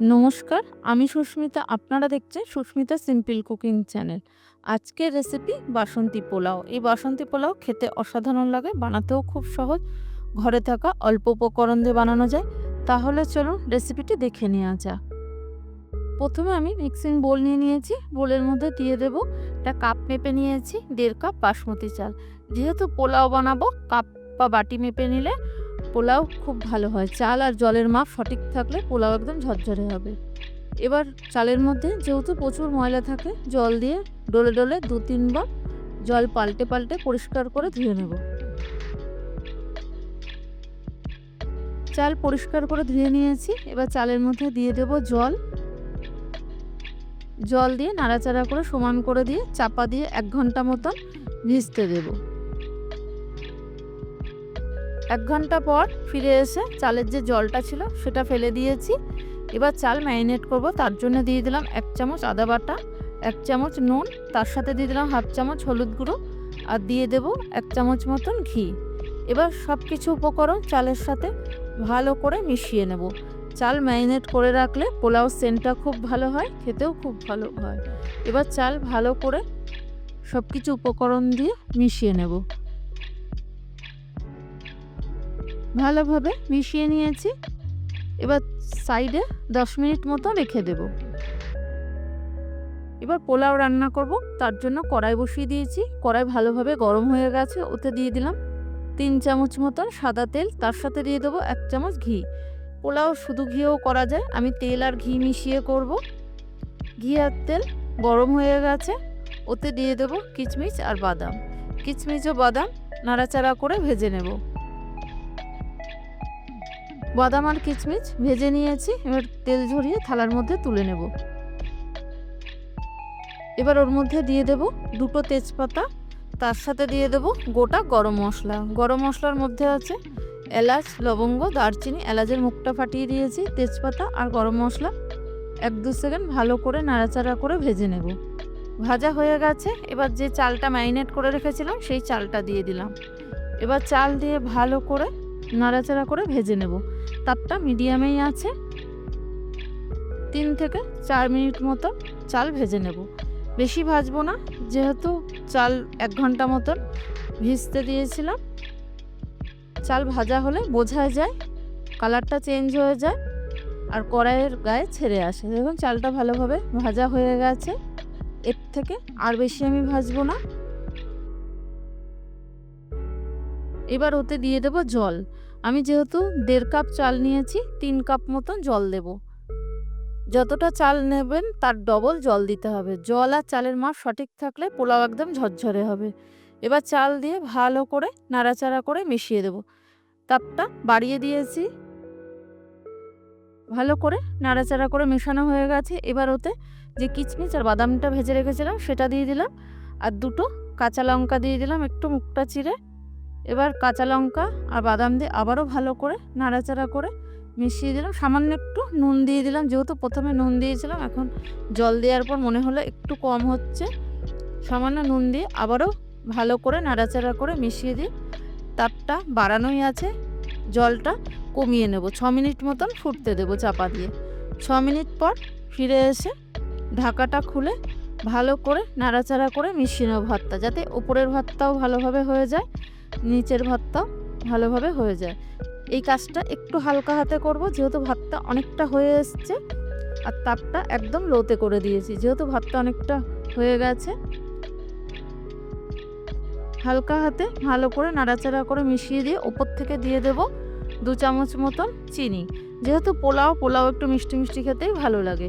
নমস্কার, আমি সুস্মিতা। আপনারা দেখছেন সুস্মিতা সিম্পল কুকিং চ্যানেল। আজকের রেসিপি বাসন্তী পোলাও। এই বাসন্তী পোলাও খেতে অসাধারণ লাগে, বানাতেও খুব সহজ। ঘরে থাকা অল্প উপকরণ দিয়ে বানানো যায়। তাহলে চলুন রেসিপিটি দেখে নেওয়া যাক। প্রথমে আমি মিক্সিং বোল নিয়ে নিয়েছি। বোলের মধ্যে দিয়ে দেবো একটা কাপ মেপে নিয়েছি, দেড় কাপ বাসমতি চাল। যেহেতু পোলাও বানাবো কাপ বা বাটি মেপে নিলে পোলাও খুব ভালো হয়। চাল আর জলের মাপ সঠিক থাকলে পোলাও একদম ঝরঝরে হবে। এবার চালের মধ্যে যেহেতু প্রচুর ময়লা থাকে, জল দিয়ে ডলে ডলে দু তিনবার জল পাল্টে পাল্টে পরিষ্কার করে ধুয়ে নেব। চাল পরিষ্কার করে ধুয়ে নিয়েছি। এবার চালের মধ্যে দিয়ে দেব জল। জল দিয়ে নাড়াচাড়া করে সমান করে দিয়ে চাপা দিয়ে এক ঘণ্টা মতন ভিজতে দেবো। এক ঘণ্টা পর ফিরে এসে চালের যে জলটা ছিল সেটা ফেলে দিয়েছি। এবার চাল ম্যারিনেট করব, তার জন্য দিয়ে দিলাম এক চামচ আদা বাটা, এক চামচ নুন, তার সাথে দিয়ে দিলাম হাফ চামচ হলুদ গুঁড়ো আর দিয়ে দেব এক চামচ মতন ঘি। এবার সব কিছু উপকরণ চালের সাথে ভালো করে মিশিয়ে নেব। চাল ম্যারিনেট করে রাখলে পোলাও সেন্টটা খুব ভালো হয়, খেতেও খুব ভালো হয়। এবার চাল ভালো করে সব কিছু উপকরণ দিয়ে মিশিয়ে নেব। ভালোভাবে মিশিয়ে নিয়েছি। এবার সাইডে দশ মিনিট মতো রেখে দেব। এবার পোলাও রান্না করব। তার জন্য কড়াই বসিয়ে দিয়েছি। কড়াই ভালোভাবে গরম হয়ে গেছে। ওতে দিয়ে দিলাম তিন চামচ মতন সাদা তেল। তার সাথে দিয়ে দেবো এক চামচ ঘি। পোলাও শুধু ঘিও করা যায়। আমি তেল আর ঘি মিশিয়ে করব। ঘি আর তেল গরম হয়ে গেছে। ওতে দিয়ে দেবো কিচমিচ আর বাদাম। কিচমিচ ও বাদাম নাড়াচাড়া করে ভেজে নেব। বাদাম আর কিচমিচ ভেজে নিয়েছি, এবার তেল ঝরিয়ে থালার মধ্যে তুলে নেব। এবার ওর মধ্যে দিয়ে দেব দুটো তেজপাতা, তার সাথে দিয়ে দেব গোটা গরম মশলা। গরম মশলার মধ্যে আছে এলাচ, লবঙ্গ, দারচিনি, এলাচের মুখটা ফাটিয়ে দিয়েছি, তেজপাতা আর গরম মশলা। এক দু সেকেন্ড ভালো করে নাড়াচাড়া করে ভেজে নেব। ভাজা হয়ে গেছে, এবার যে চালটা ম্যারিনেট করে রেখেছিলাম, সেই চালটা দিয়ে দিলাম। এবার চাল দিয়ে ভালো করে নাড়াচাড়া করে ভেজে নেব। তাপটা মিডিয়ামেই আছে। তিন থেকে চার মিনিট মতো চাল ভেজে নেব। বেশি ভাজবো না, যেহেতু চাল এক ঘণ্টা মতন ভিজতে দিয়েছিলাম। চাল ভাজা হলে বোঝা যায়, কালারটা চেঞ্জ হয়ে যায় আর কড়াইয়ের গায়ে ছেড়ে আসে। দেখুন, চালটা ভালোভাবে ভাজা হয়ে গেছে। এর থেকে আর বেশি আমি ভাজবো না। এবার ওতে দিয়ে দেব জল। আমি যেহেতু দেড় কাপ চাল নিয়েছি, তিন কাপ মতন জল দেব। যতটা চাল নেবেন, তার ডবল জল দিতে হবে। জল আর চালের মাপ সঠিক থাকলে পোলাও একদম ঝরঝরে হবে। এবার চাল দিয়ে ভালো করে নাড়াচাড়া করে মিশিয়ে দেব। তাপটা বাড়িয়ে দিয়েছি। ভালো করে নাড়াচাড়া করে মেশানো হয়ে গেছে। এবার ওতে যে কিচমিচ আর বাদামটা ভেজে রেখেছিলাম, সেটা দিয়ে দিলাম। আর দুটো কাঁচা লঙ্কা দিয়ে দিলাম, একটু মুখটা চিরে। এবার কাঁচা লঙ্কা আর বাদাম দিয়ে আবারও ভালো করে নাড়াচাড়া করে মিশিয়ে দিলাম। সামান্য একটু নুন দিয়ে দিলাম। যেহেতু প্রথমে নুন দিয়েছিলাম, এখন জল দেওয়ার পর মনে হলো একটু কম হচ্ছে। সামান্য নুন দিয়ে আবারও ভালো করে নাড়াচাড়া করে মিশিয়ে দিই তাপটা বাড়ানোই আছে। জলটা কমিয়ে নেব। ছ মিনিট মতন ফুটতে দেবো চাপা দিয়ে। ছ মিনিট পর ফিরে এসে ঢাকাটা খুলে ভালো করে নাড়াচাড়া করে মিশিয়ে নেব ভাতটা, যাতে উপরের ভাতটাও ভালোভাবে হয়ে যায়, নিচের ভাতটাও ভালোভাবে হয়ে যায়। এই কাজটা একটু হালকা হাতে করব, যেহেতু ভাতটা অনেকটা হয়ে এসছে, আর তাপটা একদম লোতে করে দিয়েছি, যেহেতু ভাতটা অনেকটা হয়ে গেছে। হালকা হাতে ভালো করে নাড়াচাড়া করে মিশিয়ে দিয়ে ওপর থেকে দিয়ে দেব দু চামচ মতন চিনি। যেহেতু পোলাও পোলাও একটু মিষ্টি মিষ্টি খেতেই ভালো লাগে।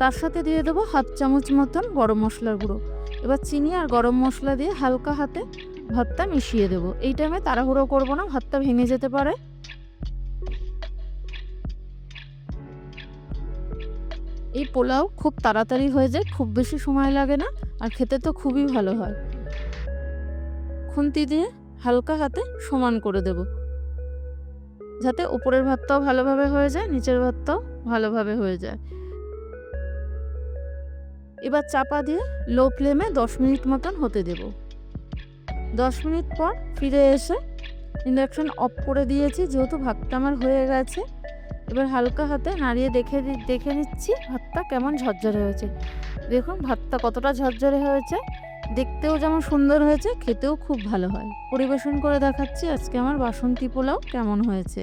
তার সাথে দিয়ে দেবো হাফ চামচ মতন গরম মশলার গুঁড়ো। এবার চিনি আর গরম মশলা দিয়ে হালকা হাতে ভাতটা মিশিয়ে দেব। এই টাইমে তাড়াহুড়ো করব না, ভাতটা ভেঙে যেতে পারে। এই পোলাও খুব তাড়াতাড়ি হয়ে যায়, খুব বেশি সময় লাগে না আর খেতে তো খুবই ভালো হয়। খুন্তি দিয়ে হালকা হাতে সমান করে দেব। যাতে উপরের ভাতটাও ভালোভাবে হয়ে যায়, নিচের ভাতটাও ভালোভাবে হয়ে যায়। এবার চাপা দিয়ে লো ফ্লেমে দশ মিনিট মতন হতে দেবো। দশ মিনিট পর ফিরে এসে ইন্ডাকশন অফ করে দিয়েছি, যেহেতু ভাতটা আমার হয়ে গেছে। এবার হালকা হাতে নাড়িয়ে দেখে দেখে নিচ্ছি ভাতটা কেমন ঝরঝরে হয়েছে। দেখুন ভাতটা কতটা ঝরঝরে হয়েছে, দেখতেও যেমন সুন্দর হয়েছে, খেতেও খুব ভালো হয়। পরিবেশন করে দেখাচ্ছি আজকে আমার বাসন্তী পোলাও কেমন হয়েছে।